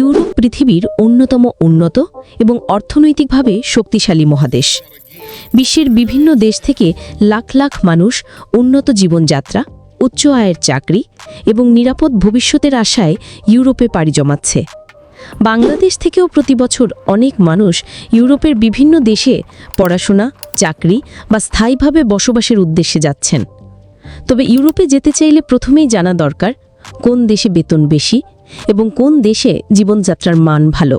Europe পৃথিবীর অন্যতম উন্নত এবং অর্থনৈতিকভাবে শক্তিশালী মহাদেশ। বিশ্বের বিভিন্ন দেশ থেকে লাখ লাখ মানুষ উন্নত জীবনযাত্রা, উচ্চ আয়ের চাকরি এবং নিরাপদ ভবিষ্যতের আশায় ইউরোপে পাড়ি জমাচ্ছে। বাংলাদেশ থেকেও প্রতি বছর অনেক মানুষ ইউরোপের বিভিন্ন দেশে পড়াশোনা, চাকরি বা স্থায়ীভাবে বসবাসের উদ্দেশ্যে যাচ্ছেন। তবে ইউরোপে যেতে চাইলে প্রথমেই জানা দরকার কোন দেশে বেতন বেশি এবং কোন দেশে জীবনযাত্রার মান ভালো।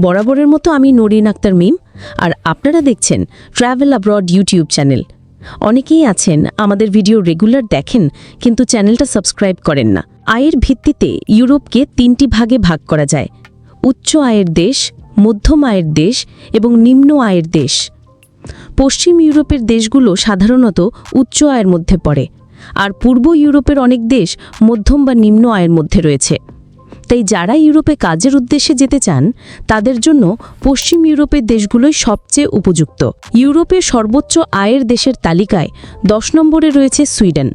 বরাবরের মতো আমি নরিন আক্তার মিম, আর আপনারা দেখছেন ট্রাভেল আব্রড ইউটিউব চ্যানেল। অনেকেই আছেন, আমাদের ভিডিও রেগুলার দেখেন, কিন্তু চ্যানেলটা সাবস্ক্রাইব করেন না। আয়ের ভিত্তিতে ইউরোপকে তিনটি ভাগে ভাগ করা যায়। উচ্চ আয়ের দেশ, মধ্যম আয়ের দেশ এবং নিম্ন আয়ের দেশ। পশ্চিম ইউরোপের দেশগুলো সাধারণত উচ্চ আয়ের মধ্যে পড়ে। আর পূর্ব ইউরোপের অনেক দেশ মধ্যম বা নিম্ন আয়ের মধ্যে রয়েছে। তাই যারা ইউরোপে কাজের উদ্দেশ্যে যেতে চান, তাদের জন্য পশ্চিম ইউরোপের দেশগুলোই সবচেয়ে উপযুক্ত। ইউরোপে সর্বোচ্চ আয়ের দেশের তালিকায় দশ নম্বরে রয়েছে সুইডেন।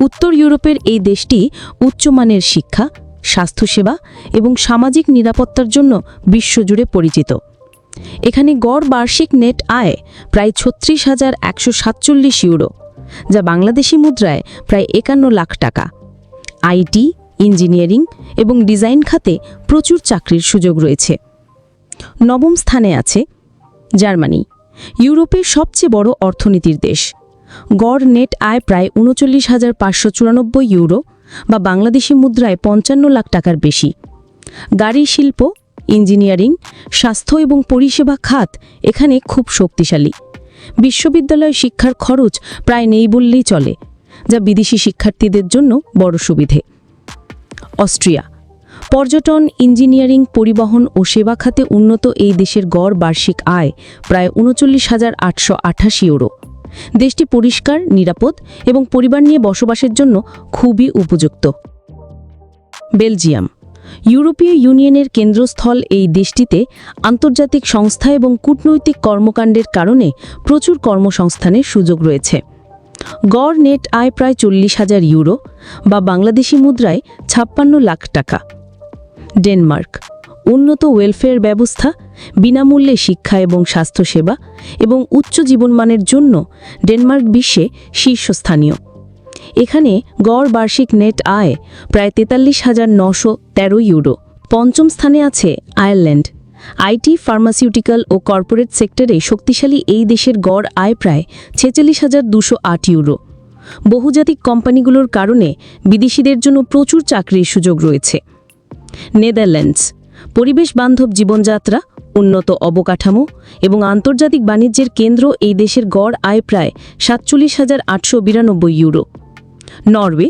উত্তর ইউরোপের এই দেশটি উচ্চমানের শিক্ষা, স্বাস্থ্যসেবা এবং সামাজিক নিরাপত্তার জন্য বিশ্বজুড়ে পরিচিত। এখানে গড় বার্ষিক নেট আয় প্রায় ছত্রিশ হাজার একশো সাতচল্লিশ ইউরো। যা বাংলাদেশি মুদ্রায় প্রায় একান্ন লাখ টাকা। আইটি, ইঞ্জিনিয়ারিং এবং ডিজাইন খাতে প্রচুর চাকরির সুযোগ রয়েছে। নবম স্থানে আছে জার্মানি, ইউরোপের সবচেয়ে বড় অর্থনীতির দেশ। গড় নেট আয় প্রায় উনচল্লিশ হাজার পাঁচশো চুরানব্বই ইউরো বা বাংলাদেশি মুদ্রায় পঞ্চান্ন লাখ টাকার বেশি। গাড়ি, শিল্প, ইঞ্জিনিয়ারিং, স্বাস্থ্য এবং পরিষেবা খাত এখানে খুব শক্তিশালী। বিশ্ববিদ্যালয় শিক্ষার খরচ প্রায় নেই বললেই চলে, যা বিদেশি শিক্ষার্থীদের জন্য বড় সুবিধে। অস্ট্রিয়া, পর্যটন, ইঞ্জিনিয়ারিং, পরিবহন ও সেবা খাতে উন্নত এই দেশের গড় বার্ষিক আয় প্রায় উনচল্লিশ হাজার আটশো আঠাশ ইউরো। দেশটি পরিষ্কার, নিরাপদ এবং পরিবার নিয়ে বসবাসের জন্য খুবই উপযুক্ত। বেলজিয়াম ইউরোপীয় ইউনিয়নের কেন্দ্রস্থল এই দেশটিতে আন্তর্জাতিক সংস্থা এবং কূটনৈতিক কর্মকাণ্ডের কারণে প্রচুর কর্মসংস্থানের সুযোগ রয়েছে। গড় নেট আয় প্রায় চল্লিশ হাজার ইউরো বা বাংলাদেশি মুদ্রায় ছাপ্পান্ন লাখ টাকা। ডেনমার্ক, উন্নত ওয়েলফেয়ার ব্যবস্থা, বিনামূল্যে শিক্ষা এবং স্বাস্থ্যসেবা এবং উচ্চ জীবনমানের জন্য ডেনমার্ক বিশ্বে শীর্ষস্থানীয়। এখানে গড় বার্ষিক নেট আয় প্রায় তেতাল্লিশ হাজার নশো তেরো ইউরো। পঞ্চম স্থানে আছে আয়ারল্যান্ড। আইটি, ফার্মাসিউটিক্যাল ও কর্পোরেট সেক্টরে শক্তিশালী এই দেশের গড় আয় প্রায় ছেচল্লিশ হাজার দুশো আট ইউরো। বহুজাতিক কোম্পানিগুলোর কারণে বিদেশিদের জন্য প্রচুর চাকরির সুযোগ রয়েছে। নেদারল্যান্ডস পরিবেশ বান্ধব জীবনযাত্রা, উন্নত অবকাঠামো এবং আন্তর্জাতিক বাণিজ্যের কেন্দ্র এই দেশের গড় আয় প্রায় সাতচল্লিশ হাজার আটশো বিরানব্বই ইউরো। নরওয়ে,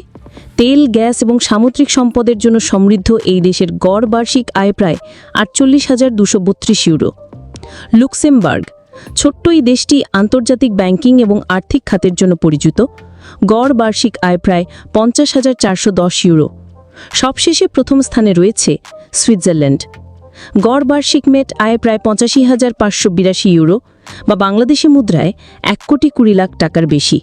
তেল, গ্যাস এবং সামুদ্রিক সম্পদের জন্য সমৃদ্ধ এই দেশের গড় বার্ষিক আয় প্রায় আটচল্লিশ হাজার দুশো বত্রিশ ইউরো। লুক্সেমবার্গ, ছোট্ট এই দেশটি আন্তর্জাতিক ব্যাংকিং এবং আর্থিক খাতের জন্য পরিচিত, গড় বার্ষিক আয় প্রায় পঞ্চাশ হাজার চারশো দশ ইউরো। সবশেষে প্রথম স্থানে রয়েছে সুইজারল্যান্ড গড় বার্ষিক মেট আয় প্রায় পঁচাশি হাজার পাঁচশো বিরাশি ইউরো বা বাংলাদেশি মুদ্রায় এক কোটি কুড়ি লাখ টাকার বেশি।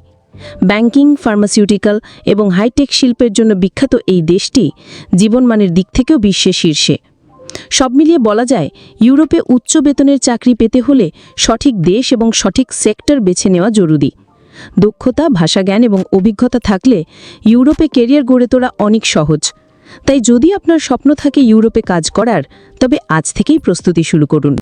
ব্যাংকিং, ফার্মাসিউটিক্যাল এবং হাইটেক শিল্পের জন্য বিখ্যাত এই দেশটি জীবনমানের দিক থেকেও বিশ্বের শীর্ষে। সব মিলিয়ে বলা যায়, ইউরোপে উচ্চ বেতনের চাকরি পেতে হলে সঠিক দেশ এবং সঠিক সেক্টর বেছে নেওয়া জরুরি। দক্ষতা, ভাষাজ্ঞান এবং অভিজ্ঞতা থাকলে ইউরোপে কেরিয়ার গড়ে তোলা অনেক সহজ। তাই যদি আপনার স্বপ্ন থাকে ইউরোপে কাজ করার, তবে আজ থেকেই প্রস্তুতি শুরু করুন।